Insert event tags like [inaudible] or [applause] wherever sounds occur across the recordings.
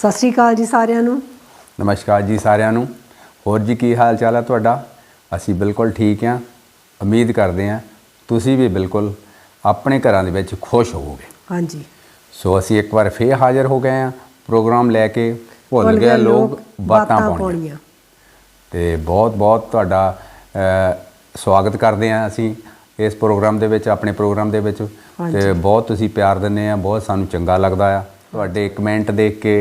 ਸਤਿ ਸ਼੍ਰੀ ਅਕਾਲ ਜੀ ਸਾਰਿਆਂ ਨੂੰ। ਨਮਸਕਾਰ ਜੀ ਸਾਰਿਆਂ ਨੂੰ। ਹੋਰ ਜੀ ਕੀ ਹਾਲ ਚਾਲ ਹੈ ਤੁਹਾਡਾ? ਅਸੀਂ ਬਿਲਕੁਲ ਠੀਕ ਹਾਂ। ਉਮੀਦ ਕਰਦੇ ਹਾਂ ਤੁਸੀਂ ਵੀ ਬਿਲਕੁਲ ਆਪਣੇ ਘਰਾਂ ਦੇ ਵਿੱਚ ਖੁਸ਼ ਹੋਵੋਗੇ। ਹਾਂਜੀ। ਸੋ ਅਸੀਂ ਇੱਕ ਵਾਰ ਫੇਰ ਹਾਜ਼ਰ ਹੋ ਗਏ ਹਾਂ। ਪ੍ਰੋਗਰਾਮ ਲੈ ਕੇ ਭੁੱਲ ਗਏ ਲੋਕ ਬਾਤਾਂ ਪਾਉਣੀਆਂ। ਤੇ ਬਹੁਤ ਬਹੁਤ ਤੁਹਾਡਾ ਸਵਾਗਤ ਕਰਦੇ ਹਾਂ ਅਸੀਂ ਇਸ ਪ੍ਰੋਗਰਾਮ ਦੇ ਵਿੱਚ ਆਪਣੇ ਪ੍ਰੋਗਰਾਮ ਦੇ ਵਿੱਚ। ਤੇ ਬਹੁਤ ਤੁਸੀਂ ਪਿਆਰ ਦਿੰਦੇ ਆ ਬਹੁਤ ਸਾਨੂੰ ਚੰਗਾ ਲੱਗਦਾ ਆ। ਤੁਹਾਡੇ ਕਮੈਂਟ ਦੇਖ ਕੇ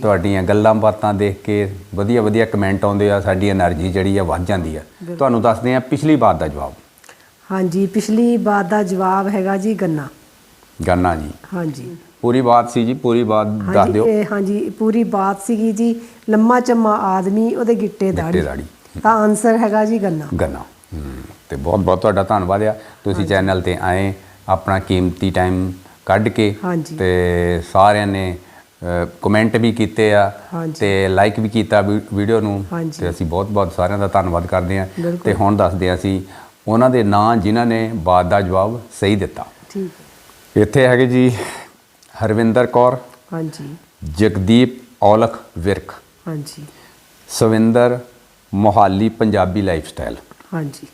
ਤੁਹਾਡੀਆਂ ਗੱਲਾਂ ਬਾਤਾਂ ਦੇਖ ਕੇ ਵਧੀਆ ਵਧੀਆ ਕਮੈਂਟ ਆਉਂਦੇ ਆ ਸਾਡੀ એનર્ਜੀ ਜਿਹੜੀ ਆ ਵੱਧ ਜਾਂਦੀ ਆ। ਤੁਹਾਨੂੰ ਦੱਸਦੇ ਆ ਪਿਛਲੀ ਬਾਤ ਦਾ ਜਵਾਬ। ਹਾਂਜੀ ਪਿਛਲੀ ਬਾਤ ਦਾ ਜਵਾਬ ਹੈਗਾ ਜੀ ਗੰਨਾ। ਗੰਨਾ ਜੀ। ਹਾਂਜੀ। ਪੂਰੀ ਬਾਤ ਸੀ ਜੀ ਪੂਰੀ ਬਾਤ ਦੱਸ ਦਿਓ। ਹਾਂਜੀ ਪੂਰੀ ਬਾਤ ਸੀਗੀ ਜੀ ਲੰਮਾ ਚੰਮਾ ਆਦਮੀ ਉਹਦੇ ਗਿੱਟੇ ਦਾੜੀ। ਤਾਂ ਆਨਸਰ ਹੈਗਾ ਜੀ ਗੰਨਾ। ਗੰਨਾ। ਤੇ ਬਹੁਤ ਬਹੁਤ ਤੁਹਾਡਾ ਧੰਨਵਾਦ ਆ। ਤੁਸੀਂ ਚੈਨਲ ਤੇ ਆਏ ਆਪਣਾ ਕੀਮਤੀ ਟਾਈਮ ਕੱਢ ਕੇ। ਤੇ ਸਾਰਿਆਂ ਨੇ ਕਮੈਂਟ ਵੀ ਕੀਤੇ ਆ। ਤੇ ਲਾਈਕ ਵੀ ਕੀਤਾ ਵੀਡੀਓ ਨੂੰ। ਤੇ ਅਸੀਂ ਬਹੁਤ ਬਹੁਤ ਸਾਰਿਆਂ ਦਾ ਧੰਨਵਾਦ ਕਰਦੇ ਆ। ਤੇ ਹੁਣ ਦੱਸਦੇ ਆ ਅਸੀਂ ਉਹਨਾਂ ਦੇ ਨਾਂ ਜਿਨ੍ਹਾਂ ਨੇ ਬਾਤ ਦਾ ਜਵਾਬ ਸਹੀ ਦਿੱਤਾ। ਠੀਕ ਇੱਥੇ ਹੈਗੇ ਜੀ ਹਰਵਿੰਦਰ ਕੌਰ ਹਾਂਜੀ। ਜਗਦੀਪ ਔਲਖ ਵਿਰਕ ਹਾਂਜੀ। ਸਵਿੰਦਰ ਮੋਹਾਲੀ ਪੰਜਾਬੀ ਲਾਈਫ ਸਟਾਈਲ ਹਾਂਜੀ।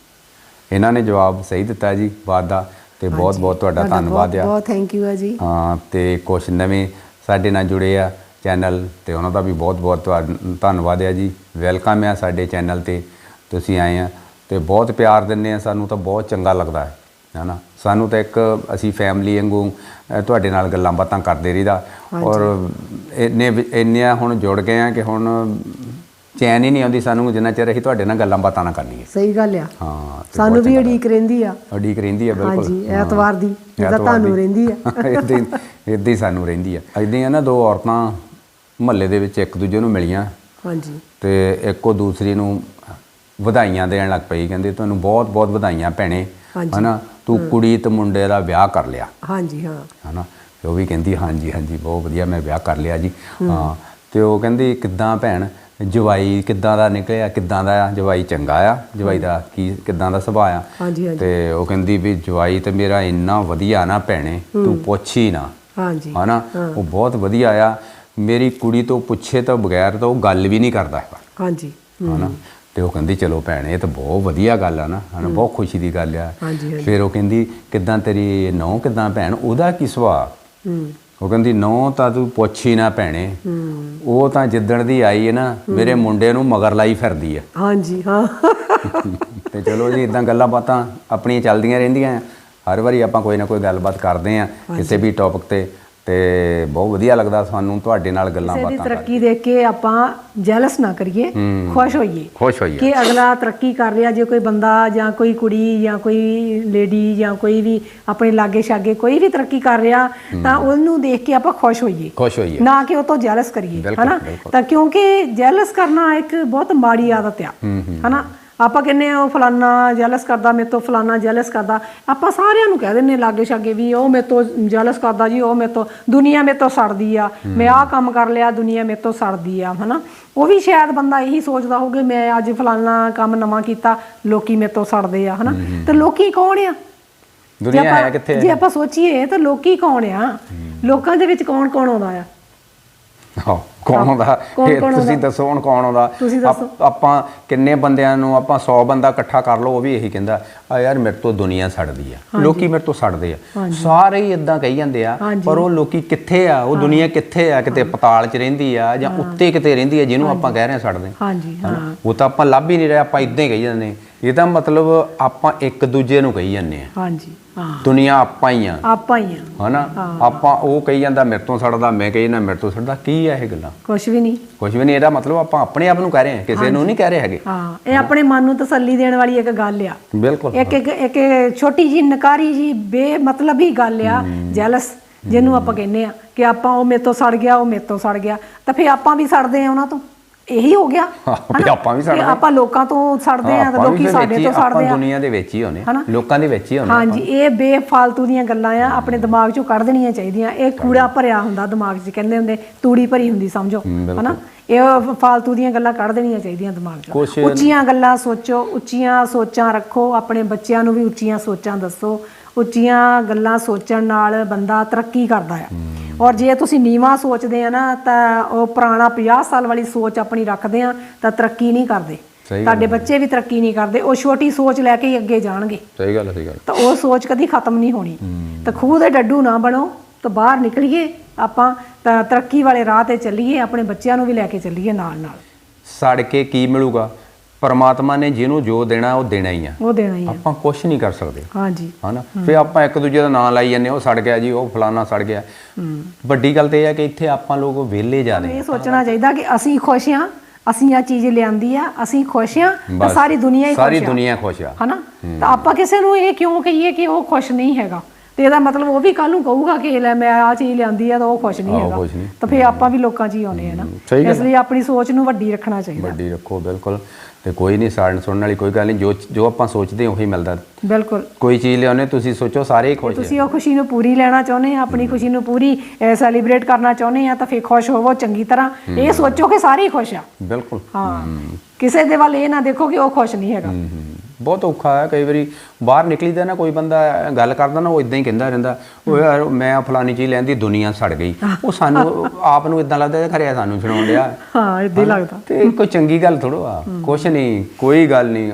ਇਹਨਾਂ ਨੇ ਜਵਾਬ ਸਹੀ ਦਿੱਤਾ ਜੀ ਬਾਤ ਦਾ। ਤੇ ਬਹੁਤ। ਬਹੁਤ ਤੁਹਾਡਾ ਧੰਨਵਾਦ ਆ। ਬਹੁਤ ਥੈਂਕ ਯੂ ਆ ਜੀ। ਹਾਂ ਤੇ ਕੁਝ ਨਵੇਂ ਸਾਡੇ ਨਾਲ ਜੁੜੇ ਆ ਚੈਨਲ ਤੇ ਉਹਨਾਂ ਦਾ ਵੀ ਬਹੁਤ ਬਹੁਤ ਧੰਨਵਾਦ ਆ ਜੀ। ਵੈਲਕਮ ਆ ਸਾਡੇ ਚੈਨਲ ਤੇ। ਤੁਸੀਂ ਆਏ ਆ ਤੇ ਬਹੁਤ ਪਿਆਰ ਦਿੰਦੇ ਆ ਸਾਨੂੰ ਤਾਂ ਬਹੁਤ ਚੰਗਾ ਲੱਗਦਾ ਹੈ ਹਨਾ। ਸਾਨੂੰ ਤਾਂ ਇੱਕ ਅਸੀਂ ਫੈਮਿਲੀ ਵਾਂਗੂ ਤੁਹਾਡੇ ਨਾਲ ਗੱਲਾਂ ਬਾਤਾਂ ਕਰਦੇ ਰਹੀਦਾ। ਔਰ ਇੰਨੇ ਇੰਨੀਆਂ ਹੁਣ ਜੁੜ ਗਏ ਆ ਕਿ ਹੁਣ ਚੈਨ ਹੀ ਨਹੀਂ ਆਉਂਦੀ ਸਾਨੂੰ ਜਿੰਨਾ ਚਿਰ ਅਸੀਂ ਤੁਹਾਡੇ ਨਾਲ ਗੱਲਾਂ ਬਾਤਾਂ ਨਾ ਕਰਨੀਏ ਸਹੀ ਗੱਲ ਆ। ਹਾਂ ਤੇ ਸਾਨੂੰ ਬਹੁਤ ਵੀ ਚੰਗਾ ਉਡੀਕ ਰਹਿੰਦੀ ਆ। ਉਡੀਕ ਰਹਿੰਦੀ ਆ ਬਿਲਕੁਲ। ਹਾਂਜੀ। ਐਤਵਾਰ ਦੀ, ਜਿੱਦਾਂ ਐਤਵਾਰ ਤੁਹਾਨੂੰ ਰਹਿੰਦੀ ਆ। [laughs] ਇਦਾਂ ਇਦਾਂ ਹੀ ਸਾਨੂੰ ਰਹਿੰਦੀ ਆ। ਇਦਾਂ ਆ ਨਾ ਦੋ ਔਰਤਾਂ ਮਹੱਲੇ ਦੇ ਵਿੱਚ ਇੱਕ ਦੂਜੇ ਨੂੰ ਮਿਲੀਆਂ। ਹਾਂਜੀ। ਤੇ ਇੱਕੋ ਦੂਸਰੀ ਨੂੰ ਵਧਾਈਆਂ ਦੇਣ ਲੱਗ ਪਈ ਕਹਿੰਦੇ ਤੁਹਾਨੂੰ ਬਹੁਤ ਬਹੁਤ ਵਧਾਈਆਂ ਭੈਣੇ। ਹਾਂਜੀ। ਹਨਾ ਤੂੰ ਕੁੜੀ ਤੇ ਮੁੰਡੇ ਦਾ ਵਿਆਹ ਕਰ ਲਿਆ। ਹਾਂਜੀ ਹਾਂ। ਹਨਾ ਤੇ ਉਹ ਵੀ ਕਹਿੰਦੀ ਹਾਂਜੀ ਹਾਂਜੀ ਬਹੁਤ ਵਧੀਆ ਮੈਂ ਵਿਆਹ ਕਰ ਲਿਆ ਜੀ। ਹਾਂ ਤੇ ਉਹ ਕਹਿੰਦੀ ਕਿੱਦਾਂ ਭੈਣ ਜਵਾਈ ਕਿੱਦਾਂ ਦਾ ਨਿਕਲਿਆ ਕਿੱਦਾਂ ਦਾ ਆ ਜਵਾਈ ਚੰਗਾ ਆ ਜਵਾਈ ਦਾ ਕੀ ਕਿੱਦਾਂ ਦਾ ਸੁਭਾਅ ਆ। ਹਾਂਜੀ ਹਾਂਜੀ। ਤੇ ਉਹ ਕਹਿੰਦੀ ਵੀ ਜਵਾਈ ਤੇ ਮੇਰਾ ਇੰਨਾ ਵਧੀਆ ਨਾ ਭੈਣੇ ਤੂੰ ਪੁੱਛ ਹੀ ਨਾ। ਹਾਂਜੀ। ਹਨਾ? ਉਹ ਬਹੁਤ ਵਧੀਆ ਆ। ਮੇਰੀ ਕੁੜੀ ਤੋਂ ਪੁੱਛੇ ਤੋਂ ਬਗੈਰ ਤਾਂ ਉਹ ਗੱਲ ਵੀ ਨਹੀਂ ਕਰਦਾ ਹੈਗਾ। ਹਾਂਜੀ। ਹਨਾ? ਤੇ ਉਹ ਕਹਿੰਦੀ ਚਲੋ ਭੈਣੇ ਇਹ ਤਾਂ ਬਹੁਤ ਵਧੀਆ ਗੱਲ ਆ ਨਾ। ਹਨਾ? ਬਹੁਤ ਖੁਸ਼ੀ ਦੀ ਗੱਲ ਆ। ਫਿਰ ਉਹ ਕਹਿੰਦੀ ਕਿੱਦਾਂ ਤੇਰੀ ਨੌ ਕਿੱਦਾਂ ਭੈਣ? ਉਹਦਾ ਕੀ ਸੁਭਾਅ? ਹੂੰ। ਉਹ ਕਹਿੰਦੀ ਨੌ ਤਾਂ ਤੂੰ ਪੁੱਛ ਨਾ ਭੈਣੇ। ਉਹ ਤਾਂ ਜਿੱਦਣ ਦੀ ਆਈ ਹੈ ਨਾ ਮੇਰੇ ਮੁੰਡੇ ਨੂੰ ਮਗਰ ਲਾਈ ਫਿਰਦੀ ਆ ਹਾਂਜੀ ਹਾਂ। [laughs] ਤੇ ਚਲੋ ਜੀ ਇਦਾਂ ਗੱਲਾਂ ਬਾਤਾਂ ਆਪਣੀਆਂ ਚੱਲਦੀਆਂ ਰਹਿੰਦੀਆਂ। ਆ। ਹਰ ਵਾਰੀ ਆਪਾਂ ਕੋਈ ਨਾ ਕੋਈ ਗੱਲਬਾਤ ਕਰਦੇ ਆ ਕਿਸੇ ਵੀ ਟੌਪਿਕ ਤੇ। ਤੇ ਬਹੁਤ ਵਧੀਆ ਲੱਗਦਾ ਸਾਨੂੰ ਤੁਹਾਡੇ ਨਾਲ ਗੱਲਾਂ ਕਿਸੇ ਦੀ ਬਾਤਾਂ ਕਰਕੇ। ਤਰੱਕੀ ਦੇਖ ਕੇ ਆਪਾਂ ਜੈਲਸ ਨਾ ਕਰੀਏ ਖੁਸ਼ ਹੋਈਏ ਖੁਸ਼ ਹੋਈਏ। ਕਿ ਅਗਲਾ ਤਰੱਕੀ ਕਰ ਰਿਹਾ ਜੇ ਕੋਈ ਬੰਦਾ ਜਾਂ ਕੋਈ ਕੁੜੀ ਜਾਂ ਕੋਈ ਲੇਡੀ ਜਾਂ ਕੋਈ ਵੀ ਆਪਣੇ ਲਾਗੇ ਛਾਗੇ ਕੋਈ ਵੀ ਤਰੱਕੀ ਕਰ ਰਿਹਾ ਤਾਂ ਉਹਨੂੰ ਦੇਖ ਕੇ ਆਪਾਂ ਖੁਸ਼ ਹੋਈਏ। ਖੁਸ਼ ਹੋਈਏ। ਨਾ ਕਿ ਉਹ ਤੋਂ ਜੈਲਸ ਕਰੀਏ ਬਿਲਕੁਲ, ਹਨਾ? ਬਿਲਕੁਲ। ਤਾਂ ਕਿਉਂਕਿ ਜੈਲਸ ਕਰਨਾ ਇੱਕ ਬਹੁਤ ਮਾੜੀ ਆਦਤ ਆ ਹਨਾ? ਆਪਾਂ ਕਹਿੰਨੇ ਆ ਉਹ ਫਲਾਨਾ ਜੈਲਸ ਕਰਦਾ ਮੇਰੇ ਤੋਂ ਫਲਾਨਾ ਜੈਲਸ ਕਰਦਾ। ਆਪਾਂ ਸਾਰਿਆਂ ਨੂੰ ਕਹਿ ਦਿੰਨੇ ਲਾਗੇ ਛਾਗੇ ਵੀ ਉਹ ਮੇਰੇ ਤੋਂ ਜੈਲਸ ਕਰਦਾ ਜੀ ਉਹ ਮੇਰੇ ਤੋਂ ਦੁਨੀਆ ਮੇਰੇ ਤੋਂ ਸੜਦੀ ਆ। ਮੈਂ ਆਹ ਕੰਮ ਕਰ ਲਿਆ ਦੁਨੀਆ ਮੇਰੇ ਤੋਂ ਸੜਦੀ ਆ ਹਨਾ? ਉਹ ਵੀ ਸ਼ਾਇਦ ਬੰਦਾ ਇਹੀ ਸੋਚਦਾ ਹੋਵੇ ਮੈਂ ਅੱਜ ਫਲਾਨਾ ਕੰਮ ਨਵਾਂ ਕੀਤਾ ਲੋਕੀ ਮੇਰੇ ਤੋਂ ਸੜਦੇ ਆ ਹਨਾ? ਤੇ ਲੋਕੀ ਕੌਣ ਆ? ਦੁਨੀਆ ਹੈ ਕਿੱਥੇ? ਜੇ ਆਪਾਂ ਸੋਚੀਏ ਤਾਂ ਲੋਕੀ ਕੌਣ ਆ? ਲੋਕਾਂ ਦੇ ਵਿੱਚ ਕੌਣ ਕੌਣ ਆਉਂਦਾ ਆ? ਹਾਂ ਕੌਣ ਆਉਂਦਾ? ਇਹ ਤੁਸੀਂ? ਦੱਸੋ ਹੁਣ ਕੌਣ ਆਉਂਦਾ। ਆਪ- ਕਿੰਨੇ ਬੰਦਿਆਂ ਨੂੰ ਆਪਾਂ 100 ਬੰਦਾ ਇਕੱਠਾ ਕਰ ਲਓ ਉਹ ਵੀ ਇਹੀ ਕਹਿੰਦਾ ਆ ਯਾਰ ਮੇਰੇ ਤੋਂ ਦੁਨੀਆ ਸੜਦੀ ਆ। ਲੋਕੀ ਮੇਰੇ ਤੋਂ ਸੜਦੇ ਆ। ਸਾਰੇ ਹੀ ਇਦਾਂ ਕਹੀ ਜਾਂਦੇ ਆ। ਪਰ ਉਹ ਲੋਕੀ ਕਿੱਥੇ ਆ? ਉਹ ਦੁਨੀਆ ਕਿੱਥੇ ਆ? ਕਿਤੇ ਪਤਾਲ 'ਚ ਰਹਿੰਦੀ ਆ ਜਾਂ ਉੱਤੇ ਕਿਤੇ ਰਹਿੰਦੀ ਆ ਜਿਹਨੂੰ ਆਪਾਂ ਕਹਿ ਰਹੇ ਆ ਸੜਦੇ। ਹਾਂਜੀ ਹਾਂ। ਉਹ ਤਾਂ ਆਪਾਂ ਲੱਭ ਹੀ ਨਹੀਂ ਰਹੇ ਆਪਾਂ ਇਦਾਂ ਹੀ ਕਹੀ ਜਾਂਦੇ। ਇਹਦਾ ਮਤਲਬ ਆਪਾਂ ਇੱਕ ਦੂਜੇ ਨੂੰ ਕਹੀ ਜਾਂਦੇ ਆ। ਹਾਂਜੀ। ਦੁਨੀਆ ਆਪਾਂ ਹੀ ਆ। ਆਪਾਂ ਹੀ ਆ। ਹਨਾ? ਆਪਾਂ ਉਹ ਕਹੀ ਜਾਂਦਾ ਮੇਰੇ ਤੋਂ ਸੜਦਾ ਮੈਂ ਕਹੀ ਜਾਂਦਾ ਮੇਰੇ ਤੋਂ ਸੜਦਾ। ਕੀ ਆ ਇਹ ਗੱਲਾਂ? ਕੁਝ ਵੀ ਨਹੀਂ। ਕੁਝ ਵੀ ਨਹੀਂ ਇਹਦਾ ਮਤਲਬ ਆਪਾਂ ਆਪਣੇ ਆਪ ਨੂੰ ਕਹਿ ਰਹੇ ਹਾਂ ਕਿਸੇ ਨੂੰ ਨਹੀਂ ਕਹਿ ਰਹੇ ਹੈਗੇ। ਹਾਂ ਇਹ ਆਪਣੇ ਮਨ ਨੂੰ ਤਸੱਲੀ ਦੇਣ ਵਾਲੀ ਇੱਕ ਗੱਲ ਆ। ਬਿਲਕੁਲ। ਇੱਕ ਇੱਕ ਇੱਕ ਛੋਟੀ ਜੀ ਨਕਾਰੀ ਜੀ ਬੇਮਤਲਬ ਹੀ ਗੱਲ ਆ ਜੈਲਸ ਜਿਹਨੂੰ ਆਪਾਂ ਕਹਿੰਦੇ ਆ ਕਿ ਆਪਾਂ ਉਹ ਮੇਰੇ ਤੋਂ ਸੜ ਗਿਆ ਉਹ ਮੇਰੇ ਤੋਂ ਸੜ ਗਿਆ। ਤਾਂ ਫੇ ਆਪਾਂ ਵੀ ਸੜਦੇ ਆ ਉਹਨਾਂ ਤੋਂ। ਇਹੀ ਹੋ ਗਿਆ। ਵੀ ਹਨਾ? ਆਪਾਂ ਵੀ ਸੜਦੇ ਆ। ਆਪਾਂ ਲੋਕਾਂ ਤੋਂ ਸੜਦੇ ਆ ਤਾਂ ਲੋਕੀ ਸਾਡੇ ਤੋਂ ਸੜਦੇ ਆ ਦੁਨੀਆ ਦੇ ਵਿੱਚ ਹੀ ਹੋਣੇ ਹਨਾ? ਲੋਕਾਂ ਦੇ ਵਿੱਚ ਹੀ ਹੋਣੇ ਹਾਂਜੀ ਇਹ ਬੇਫਾਲਤੂ ਦੀਆਂ ਗੱਲਾਂ ਆ ਆਪਣੇ ਦਿਮਾਗ ਚੋਂ ਕੱਢ ਦੇਣੀਆਂ ਚਾਹੀਦੀਆਂ। ਇਹ ਕੂੜਾ ਭਰਿਆ ਹੁੰਦਾ ਦਿਮਾਗ 'ਚ ਕਹਿੰਦੇ ਹੁੰਦੇ ਤੂੜੀ ਭਰੀ ਹੁੰਦੀ ਸਮਝੋ ਬਿਲਕੁਲ। ਹਨਾ? ਇਹ ਫਾਲਤੂ ਦੀਆਂ ਗੱਲਾਂ ਕੱਢ ਦੇਣੀਆਂ ਚਾਹੀਦੀਆਂ ਦਿਮਾਗ 'ਚੋਂ। ਕੁਛ- ਉੱਚੀਆਂ ਗੱਲਾਂ ਸੋਚੋ ਉੱਚੀਆਂ ਸੋਚਾਂ ਰੱਖੋ ਆਪਣੇ ਬੱਚਿਆਂ ਨੂੰ ਵੀ ਉੱਚੀਆਂ ਸੋਚਾਂ ਦੱਸੋ। ਉੱਚੀਆਂ ਗੱਲਾਂ ਸੋਚਣ ਨਾਲ ਬੰਦਾ ਤਰੱਕੀ ਕਰਦਾ ਆ। ਔਰ ਜੇ ਤੁਸੀਂ ਨੀਵਾ ਸੋਚਦੇ ਆ ਨਾ ਤਾਂ ਉਹ ਪੁਰਾਣਾ 50 ਸਾਲ ਵਾਲੀ ਸੋਚ ਆਪਣੀ ਰੱਖਦੇ ਆ ਤਾਂ ਤਰੱਕੀ ਨਹੀਂ ਕਰਦੇ। ਤੁਹਾਡੇ ਬੱਚੇ ਵੀ ਤਰੱਕੀ ਨਹੀਂ ਕਰਦੇ ਉਹ ਛੋਟੀ ਸੋਚ ਲੈ ਕੇ ਹੀ ਅੱਗੇ ਜਾਣਗੇ। ਸਹੀ ਗੱਲ ਹੈ, ਸਹੀ ਗੱਲ। ਤਾਂ ਉਹ ਸੋਚ ਕਦੀ ਖਤਮ ਨਹੀਂ ਹੋਣੀ। ਤਾਂ ਖੂਹ ਦੇ ਡੱਡੂ ਨਾ ਬਣੋ ਤਾਂ ਬਾਹਰ ਨਿਕਲੀਏ ਆਪਾਂ ਤਾਂ ਤਰੱਕੀ ਵਾਲੇ ਰਾਹ ਤੇ ਚੱਲੀਏ ਆਪਣੇ ਬੱਚਿਆਂ ਨੂੰ ਵੀ ਲੈ ਕੇ ਚੱਲੀਏ ਨਾਲ ਨਾਲ ਸੜ ਕੇ ਕੀ ਮਿਲੂਗਾ? ਪਰਮਾਤਮਾ ਨੇ ਜਿਹਨੂੰ ਜੋ ਦੇਣਾ ਉਹ ਦੇਣਾ ਹੀ ਆ। ਉਹ ਦੇਣਾ ਹੀ ਆ। ਆਪਾਂ ਕੁਝ ਨਹੀਂ ਕਰ ਸਕਦੇ। ਹਾਂਜੀ। ਹਨਾ? ਫੇ ਆਪਾਂ ਇੱਕ ਦੂਜੇ ਦਾ ਨਾਂ ਲਾਈ ਜਾਂਦੇ ਉਹ ਸੜ ਗਿਆ ਜੀ ਉਹ ਫਲਾਨਾ ਸੜ ਗਿਆ। ਵੱਡੀ ਗੱਲ ਤੇ ਇਹ ਹੈ ਕਿ ਇੱਥੇ ਆਪਾਂ ਲੋਕ ਵਿਹਲੇ ਜਾਦੇ ਇਹ ਸੋਚਣਾ ਚਾਹੀਦਾ ਕਿ ਅਸੀਂ ਖੁਸ਼ ਹਾਂ ਅਸੀਂ ਆ ਚੀਜ਼ ਲਿਆਂਦੀ ਆ ਅਸੀਂ ਖੁਸ਼ ਹਾਂ ਤਾਂ। ਸਾਰੀ ਦੁਨੀਆ ਹੀ ਖੁਸ਼ ਸਾਰੀ ਆ। ਦੁਨੀਆ ਖੁਸ਼ ਆ। ਹਨਾ? ਤਾਂ ਆਪਾਂ ਕਿਸੇ ਨੂੰ ਇਹ ਕਿਉਂ ਕਹੀਏ ਕਿ ਉਹ ਖੁਸ਼ ਨਹੀਂ ਹੈਗਾ? ਤੇ ਇਹਦਾ ਮਤਲਬ ਉਹ ਵੀ ਕੱਲ ਨੂੰ ਕਹੂਗਾ ਕਿ ਲੈ ਮੈਂ ਆ ਚੀਜ਼ ਲਿਆਂਦੀ ਆ ਤਾਂ ਉਹ ਖੁਸ਼ ਨਹੀਂ ਆਹੋ, ਹੈਗਾ। ਖੁਸ਼ ਨਹੀਂ। ਤਾਂ ਫੇ ਆਪਾਂ ਵੀ ਲੋਕਾਂ 'ਚ ਹੀ ਆਉਨੇ ਆ ਨਾ। ਸਹੀ ਗੱਲ ਇਸ ਲਈ ਆਪਣੀ ਸੋਚ ਨੂੰ ਵੱਡੀ ਰੱਖਣਾ ਚਾਹੀਦਾ। ਵੱਡੀ ਰੱਖੋ ਬਿਲਕੁਲ। ਤੇ ਕੋਈ ਨਹੀਂ ਸਾੜਨ ਸੁਣਨ ਵਾਲੀ ਕੋਈ ਗੱਲ ਨਹੀਂ। ਜੋ ਜੋ ਆਪਾਂ ਸੋਚਦੇ ਹਾਂ ਉਹੀ ਮਿਲਦਾ। ਬਿਲਕੁਲ। ਕੋਈ ਚੀਜ਼ ਲਿਆਉਨੇ ਤੁਸੀਂ ਸੋਚੋ ਸਾਰੇ ਹੀ ਖੁਸ਼ ਤੁਸੀਂ ਉਹ ਖੁਸ਼ੀ ਨੂੰ ਪੂਰੀ ਲੈਣਾ ਚਾਹੁੰਦੇ ਆ ਆਪਣੀ ਖੁਸ਼ੀ ਨੂੰ ਪੂਰੀ ਸੈਲੀਬ੍ਰੇਟ ਕਰਨਾ ਚਾਹੁੰਦੇ ਆ ਤਾਂ ਫੇ ਖੁਸ਼ ਹੋਵੋ ਚੰਗੀ ਤਰ੍ਹਾਂ। ਇਹ ਸੋਚੋ ਕਿ ਸਾਰੇ ਹੀ ਖੁਸ਼ ਆ। ਬਿਲਕੁਲ। ਹਾਂ। ਕਿਸੇ ਦੇ ਵੱਲ ਇਹ ਨਾ ਦੇਖੋ ਕਿ ਉਹ ਖੁਸ਼ ਨਹੀਂ ਹੈਗਾ। ਹਮ, ਹਮ। ਬਹੁਤ ਔਖਾ ਹੈ ਕਈ ਵਾਰੀ ਬਾਹਰ ਨਿਕਲੀਦਾ ਨਾ ਕੋਈ ਬੰਦਾ ਗੱਲ ਕਰਦਾ ਨਾ ਉਹ ਇਦਾਂ ਹੀ ਕਹਿੰਦਾ ਰਹਿੰਦਾ ਉਹ ਯਾਰ ਮੈਂ ਫਲਾਨੀ ਚੀਜ਼ ਲੈਂਦੀ ਦੁਨੀਆ ਸੜ ਗਈ। ਉਹ ਸਾਨੂੰ ਆਪ ਨੂੰ ਇਦਾਂ ਲੱਗਦਾ ਇਹ ਖਰਿਆ ਸਾਨੂੰ ਸੁਣਾਉਣ ਡਿਆ। ਹਾਂ ਇਦਾਂ ਹੀ ਲੱਗਦਾ। ਤੇ ਕੋਈ ਚੰਗੀ ਗੱਲ ਥੋੜੋ ਆ ਕੁਛ ਨਹੀਂ ਕੋਈ ਗੱਲ ਨਹੀਂ।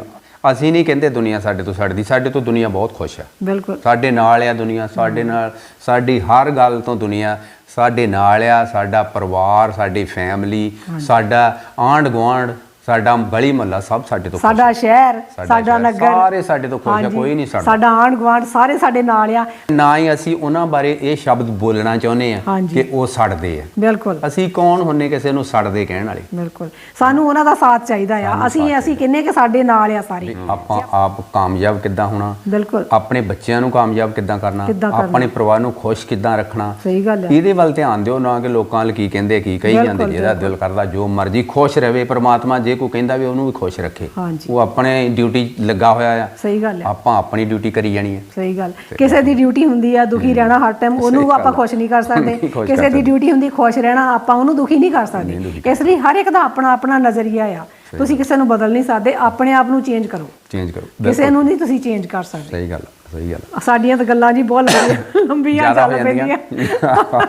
ਅਸੀਂ ਨਹੀਂ ਕਹਿੰਦੇ ਦੁਨੀਆ ਸਾਡੇ ਤੋਂ ਸੜਦੀ ਸਾਡੇ ਤੋਂ ਦੁਨੀਆ ਬਹੁਤ ਖੁਸ਼ ਆ। ਬਿਲਕੁਲ। ਸਾਡੇ ਨਾਲ ਆ ਦੁਨੀਆ ਸਾਡੇ ਨਾਲ ਸਾਡੀ ਹਰ ਗੱਲ ਤੋਂ ਦੁਨੀਆ ਸਾਡੇ ਨਾਲ ਆ ਸਾਡਾ ਪਰਿਵਾਰ ਸਾਡੀ ਫੈਮਿਲੀ ਸਾਡਾ ਆਂਢ ਗੁਆਂਢ ਸਾਡਾ ਗਲੀ ਮਹੱਲਾ ਸਭ ਸਾਡੇ ਤੋਂ ਖੁਸ਼ ਸਾਡਾ ਸ਼ਹਿਰ ਸਾਡਾ ਸਾਡਾ ਸ਼ਹਿਰ, ਨਗਰ। ਸਾਰੇ ਸਾਡੇ ਤੋਂ ਖੁਸ਼ ਆ ਹਾਂਜੀ, ਕੋਈ ਨਹੀਂ ਸੜਦਾ ਸਾਡਾ ਆਂਢ ਗੁਆਂਢ ਸਾਰੇ ਸਾਡੇ ਨਾਲ ਆ। ਨਾ ਹੀ ਅਸੀਂ ਉਹਨਾਂ ਬਾਰੇ ਇਹ ਸ਼ਬਦ ਬੋਲਣਾ ਚਾਹੁੰਦੇ ਆ ਹਾਂਜੀ। ਕਿ ਉਹ ਸੜਦੇ ਆ। ਬਿਲਕੁਲ। ਅਸੀਂ ਕੌਣ ਹੁੰਨੇ ਕਿਸੇ ਨੂੰ ਸੜਦੇ ਕਹਿਣ ਵਾਲੇ? ਬਿਲਕੁਲ। ਸਾਨੂੰ ਉਹਨਾਂ ਦਾ ਸਾਥ ਚਾਹੀਦਾ ਆ। ਅਸੀਂ ਅਸੀਂ ਕਹਿੰਨੇ ਕਿ ਸਾਡੇ ਨਾਲ ਆ ਸਾਰੇ? ਆਪਾਂ ਆਪ ਕਾਮਯਾਬ ਕਿੱਦਾਂ ਹੋਣਾ? ਬਿਲਕੁਲ। ਆਪਣੇ ਬੱਚਿਆਂ ਨੂੰ ਕਾਮਯਾਬ ਕਿੱਦਾਂ ਕਰਨਾ? ਕਿੱਦਾਂ ਕਰਨਾ। ਆਪਣੇ ਪਰਿਵਾਰ ਨੂੰ ਖੁਸ਼ ਕਿੱਦਾਂ ਰੱਖਣਾ? ਸਹੀ ਗੱਲ ਹੈ ਇਹਦੇ ਵੱਲ ਧਿਆਨ ਦਿਓ ਨਾ ਕਿ ਲੋਕਾਂ ਵੱਲ ਕੀ ਕਹਿੰਦੇ ਕੀ ਕਹੀ ਜਾਂਦੇ ਜਿਹਦਾ ਦਿਲ ਕਰਦਾ ਜੋ ਮਰਜ਼ੀ ਖੁਸ਼ ਰਵੇ ਪ੍ਰਮਾਤਮਾ ਜੇ ਕੋਈ ਕਹਿੰਦਾ ਵੀ ਉਹਨੂੰ ਵੀ ਖੁਸ਼ ਰੱਖੇ ਹਾਂਜੀ। ਉਹ ਆਪਣੇ ਡਿਊਟੀ ਲੱਗਾ ਹੋਇਆ ਆ। ਸਹੀ ਗੱਲ ਹੈ ਆਪਾਂ ਆਪਣੀ ਡਿਊਟੀ ਕਰੀ ਜਾਣੀ ਹੈ ਸਹੀ ਗੱਲ। ਕਿਸੇ ਦੀ ਡਿਊਟੀ ਹੁੰਦੀ ਆ ਦੁਖੀ ਰਹਿਣਾ ਹਰ ਟਾਈਮ ਉਹਨੂੰ ਆਪਾਂ ਖੁਸ਼ ਨਹੀਂ ਕਰ ਸਕਦੇ। ਨਹੀਂ [laughs] ਖੁਸ਼ ਕਿਸੇ ਦੀ ਡਿਊਟੀ ਹੁੰਦੀ ਖੁਸ਼ ਰਹਿਣਾ ਆਪਾਂ ਉਹਨੂੰ ਦੁਖੀ ਨਹੀਂ ਕਰ ਸਕਦੇ। ਇਸ ਲਈ ਹਰ ਇੱਕ ਦਾ ਆਪਣਾ ਆਪਣਾ ਨਜ਼ਰੀਆ ਆ। ਤੁਸੀਂ ਕਿਸੇ ਨੂੰ ਬਦਲ ਨਹੀਂ ਸਕਦੇ ਆਪਣੇ ਆਪ ਨੂੰ ਚੇਂਜ ਕਰੋ। ਚੇਂਜ ਕਰੋ ਕਿਸੇ ਨੂੰ ਨਹੀਂ ਤੁਸੀਂ ਚੇਂਜ ਕਰ ਸਕਦੇ। ਸਹੀ ਗੱਲ ਸਹੀ ਗੱਲ। ਸਾਡੀਆਂ ਤਾਂ ਗੱਲਾਂ ਜੀ ਬਹੁਤ ਲੰਬੀਆਂ ਚੱਲ ਪੈਂਦੀਆਂ।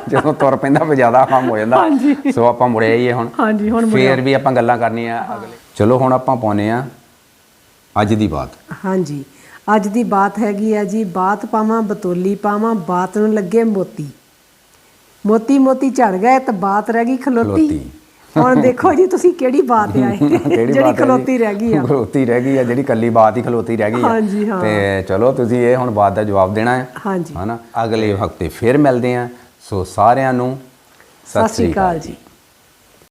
ਜਦੋਂ ਤੁਰ ਪੈਂਦਾ ਫਿਰ ਜ਼ਿਆਦਾ ਕੰਮ ਹੋ ਜਾਂਦਾ। ਹਾਂਜੀ। ਸੋ ਆਪਾਂ ਮੁੜਿਆ ਹੀ ਹੈ ਹੁਣ। ਹਾਂਜੀ ਹੁਣ ਫੇਰ ਵੀ ਆਪਾਂ ਗੱਲਾਂ ਕਰਨੀਆਂ ਅਗਲੇ। ਚਲੋ ਹੁਣ ਆਪਾਂ ਪਾਉਨੇ ਆ ਅੱਜ ਦੀ ਬਾਤ। ਹਾਂਜੀ ਅੱਜ ਦੀ ਬਾਤ ਹੈਗੀ ਆ ਜੀ ਬਾਤ ਪਾਵਾਂ ਬਤੋਲੀ ਪਾਵਾਂ ਬਾਤ ਨੂੰ ਲੱਗੇ ਮੋਤੀ। ਮੋਤੀ ਮੋਤੀ ਝੜ ਗਏ ਤਾਂ ਬਾਤ ਰਹਿ ਗਈ ਖਲੋਤੀ। ਹੁਣ ਦੇਖੋ ਜੀ ਤੁਸੀਂ ਕਿਹੜੀ ਬਾਤ ਆ ਇਹ? ਕਿਹੜੀ ਜਿਹੜੀ? ਖਲੋਤੀ ਰਹਿ ਗਈ ਆ। ਖਲੋਤੀ ਰਹਿ ਗਈ ਆ ਜਿਹੜੀ ਕੱਲੀ ਬਾਤ ਹੀ ਖਲੋਤੀ ਰਹਿ ਗਈ ਆ। ਹਾਂਜੀ, ਹਾਂ। ਤੇ ਚਲੋ ਤੁਸੀਂ ਇਹ ਹੁਣ ਬਾਤ ਦਾ ਜਵਾਬ ਦੇਣਾ ਹੈ। ਹਾਂਜੀ। ਹਨਾ? ਅਗਲੇ ਹਫ਼ਤੇ ਫਿਰ ਮਿਲਦੇ ਆ ਸੋ ਸਾਰਿਆਂ ਨੂੰ ਸਤਿ ਸ਼੍ਰੀ ਅਕਾਲ ਜੀ।